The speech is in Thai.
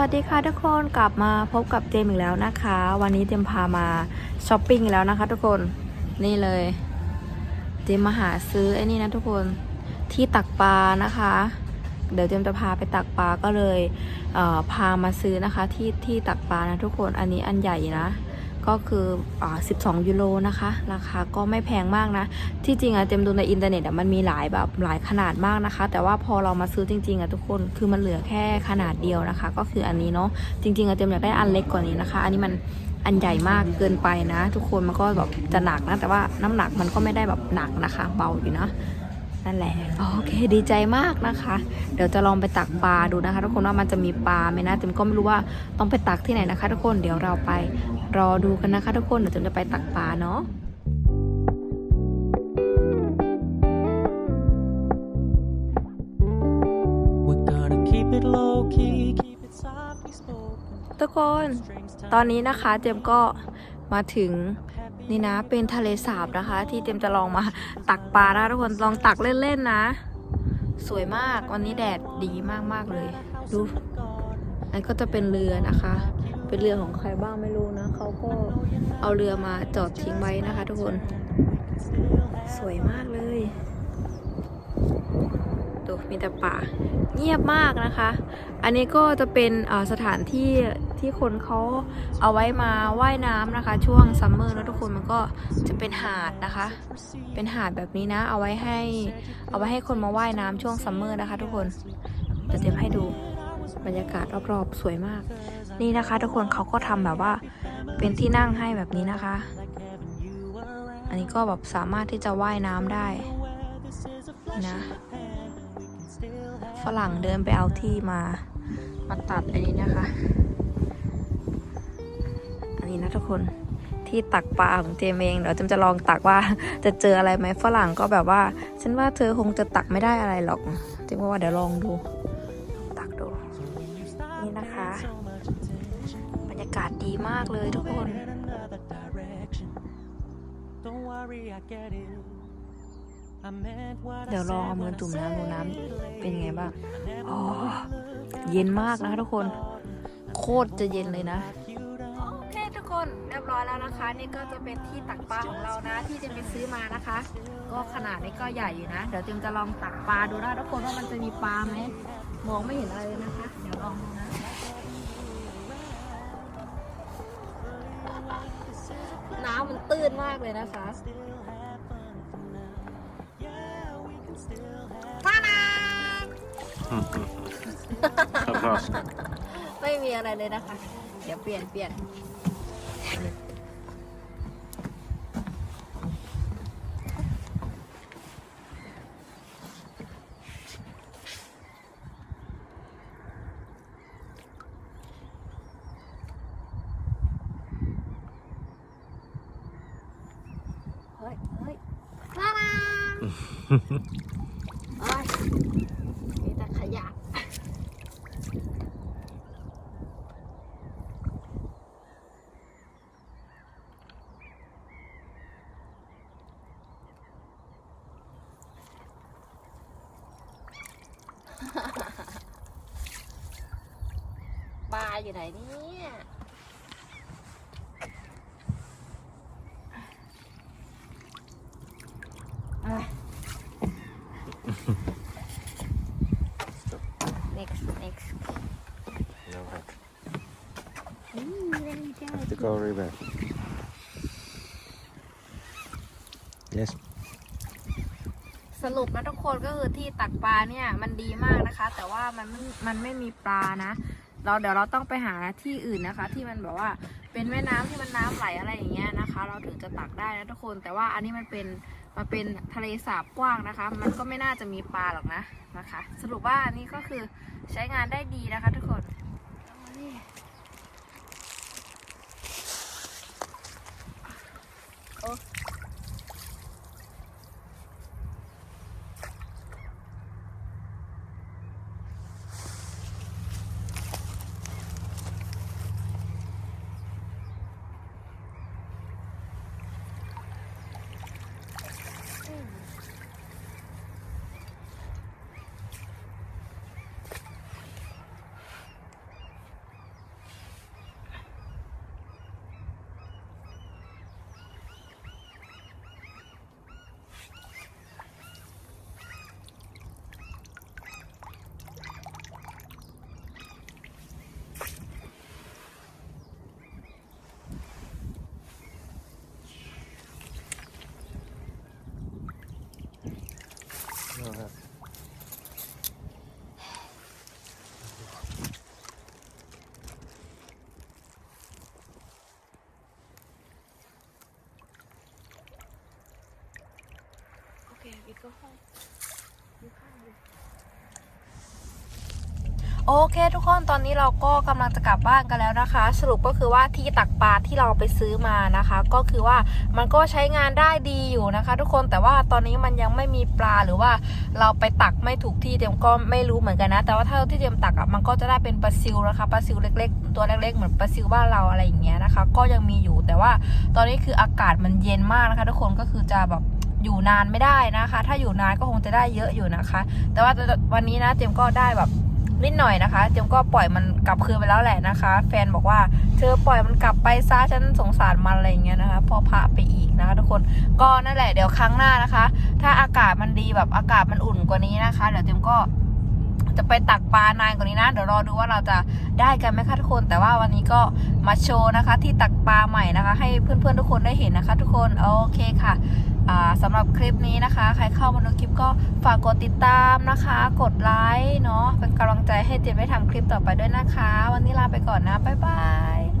วัสดีค่ะทุกคนกลับมาพบกับเจมอีกแล้วนะคะ วันนี้เจมพามาช้อปปิ้งแล้วนะคะ ทุกคนนี่เลย เจมมาหาซื้อไอ้นี่นะทุกคนที่ตักปลานะคะ เดี๋ยวเจมจะพาไปตักปลาก็เลยเออพามาซื้อนะคะที่ที่ตักปลานะทุกคนอันนี้อันใหญ่นะ ก็คืออ12 ยูโรนะคะ ราคาก็ไม่แพงมากนะ ที่จริงอะเจมดูในอินเทอร์เน็ตอะมันมีหลายแบบหลายขนาดมากนะคะ แต่ว่าพอเรามาซื้อจริงๆอะทุกคนคือมันเหลือแค่ขนาดเดียวนะคะ ก็คืออันนี้เนาะจริงๆอะเจมอยากได้อันเล็กกว่านี้นะคะ อันนี้มันอันใหญ่มากเกินไปนะ ทุกคนมันก็แบบจะหนักนะ แต่ว่าน้ำหนักมันก็ไม่ได้แบบหนักนะคะ เบาอยู่นะ นั่นแหละ โอเคดีใจมากนะคะ เดี๋ยวจะลองไปตักปลาดูนะคะ ทุกคนว่ามันจะมีปลาไหมนะเจมก็ไม่รู้ว่าต้องไปตักที่ไหนนะคะ ทุกคนเดี๋ยวเราไปรอดูกันนะคะ ทุกคนเดี๋ยวเจมจะไปตักปลาเนาะ We're gonna keep it low key, keep it softly spoken. ทุกคน ตอนนี้นะคะเจมก็มาถึง นี่นะ เป็นทะเลสาบนะคะ ที่เจมจะลองมาตักปลานะทุกคนลองตักเล่นๆนะ สวยมากวันนี้แดดดีมากๆเลย ดูอันก็จะเป็นเรือนะคะ เป็นเรือของใครบ้างไม่รู้นะเขาก็เอาเรือมาจอดทิ้งไว้นะคะ ทุกคน สวยมากเลย ดูมีแต่ป่าเงียบมากนะคะ อันนี้ก็จะเป็นสถานที่ที่คนเขาเอาไว้มาว่ายน้ำนะคะ ช่วงซัมเมอร์นะทุกคนมันก็จะเป็นหาดนะคะ เป็นหาดแบบนี้นะ เอาไว้ให้เอาไว้ให้คนมาว่ายน้ำช่วงซัมเมอร์นะคะ ทุกคนเดี๋ยมให้ดูบรรยากาศรอบๆสวยมาก นี่นะคะ ทุกคนเขาก็ทำแบบว่าเป็นที่นั่งให้แบบนี้นะคะ อันนี้ก็แบบสามารถที่จะว่ายน้ำได้นะ ฝรั่งเดินไปเอาที่มา มาตัดอันนี้นะคะ อันนี้นะทุกคนที่ตักปลาของเจมเองเดี๋ยวเจมจะลองตักว่าจะเจออะไรไหมฝรั่งก็แบบว่า ฉันว่าเธอคงจะตักไม่ได้อะไรหรอกเจมก็ว่าเดี๋ยวลองดู ตักดู นี่นะคะ บรรยากาศดีมากเลยทุกคน Don't worry, I get it. เดี๋ยวลองเอามือจุ่มน้ำดูน้ำเป็นไงบ้างอ๋อเย็นมากนะคะทุกคน โคตรจะเย็นเลยนะโอเคทุกคนเรียบร้อยแล้วนะคะ นี่ก็จะเป็นที่ตักปลาของเรานะ ที่เจมไปซื้อมานะคะ ก็ขนาดนี้ก็ใหญ่อยู่นะ เดี๋ยวเจมจะลองตักปลาดูนะทุกคนว่ามันจะมีปลาไหมมองไม่เห็นอะไรเลยนะคะ เดี๋ยวลองดูนะน้ำมันตื้นมากเลยนะคะ ไม่มีอะไรเลยนะคะ เดี๋ยวเปลี่ยนเปลี่ยนเฮ้ยเฮ้ยตาดาโอ้ยมีแต่ขยะาอยู่ไหนเนี่ยอะ next next No hack. อืมเล่นเจ้า To go river. Yes. สรุปนะทุกคนก็คือที่ตักปลาเนี่ย มันดีมากนะคะ แต่ว่ามันไม่มันไม่มีปลานะ เราเดี๋ยวเราต้องไปหาที่อื่นนะคะ ที่มันแบบว่าเป็นแม่น้ำที่มันน้ำไหลอะไรอย่างเงี้ยนะคะ เราถึงจะตักได้นะทุกคน แต่ว่าอันนี้มันเป็นมันเป็นทะเลสาบกว้างนะคะ มันก็ไม่น่าจะมีปลาหรอกนะนะคะ สรุปว่าอันนี้ก็คือใช้งานได้ดีนะคะ ทุกคน ก็ห้องมีข้างอยู่โอเคทุกคนตอนนี้เราก็กำลังจะกลับบ้านกันแล้วนะคะ สรุปก็คือว่าที่ตักปลาที่เราไปซื้อมานะคะ ก็คือว่ามันก็ใช้งานได้ดีอยู่นะคะ ทุกคนแต่ว่าตอนนี้มันยังไม่มีปลาหรือว่าเราไปตักไม่ถูกที่เจมก็ไม่รู้เหมือนกันนะ แต่ว่าถ้าที่เจมตักอะมันก็จะได้เป็นปลาซิวนะคะปลาซิวเล็ก ๆ ตัวเล็กๆเหมือนปลาซิวบ้านเราอะไรอย่างเงี้ยนะคะ ก็ยังมีอยู่แต่ว่าตอนนี้คืออากาศมันเย็นมากนะคะ ทุกคนก็คือจะแบบ อยู่นานไม่ได้นะคะ ถ้าอยู่นานก็คงจะได้เยอะอยู่นะคะ แต่ว่าวันนี้นะเจมก็ได้แบบนิดหน่อยนะคะ เจมก็ปล่อยมันกลับคืนไปแล้วแหละนะคะ แฟนบอกว่าเธอปล่อยมันกลับไปซะฉันสงสารมันอะไรเงี้ยนะคะ พอพาไปอีกนะคะทุกคนก็นั่นแหละเดี๋ยวครั้งหน้านะคะ ถ้าอากาศมันดีแบบอากาศมันอุ่นกว่านี้นะคะ เดี๋ยวเจมก็จะไปตักปลานานกว่านี้นะ เดี๋ยวรอดูว่าเราจะได้กันไหมคะทุกคน แต่ว่าวันนี้ก็มาโชว์นะคะ ที่ตักปลาใหม่นะคะ ให้เพื่อนๆทุกคนได้เห็นนะคะ ทุกคนโอเคค่ะ สำหรับคลิปนี้นะคะ ใครเข้ามาดูคลิปก็ฝากกดติดตามนะคะ กดไลค์เนาะเป็นกำลังใจให้เจนได้ทำคลิปต่อไปด้วยนะคะ วันนี้ลาไปก่อนนะ บ๊ายบาย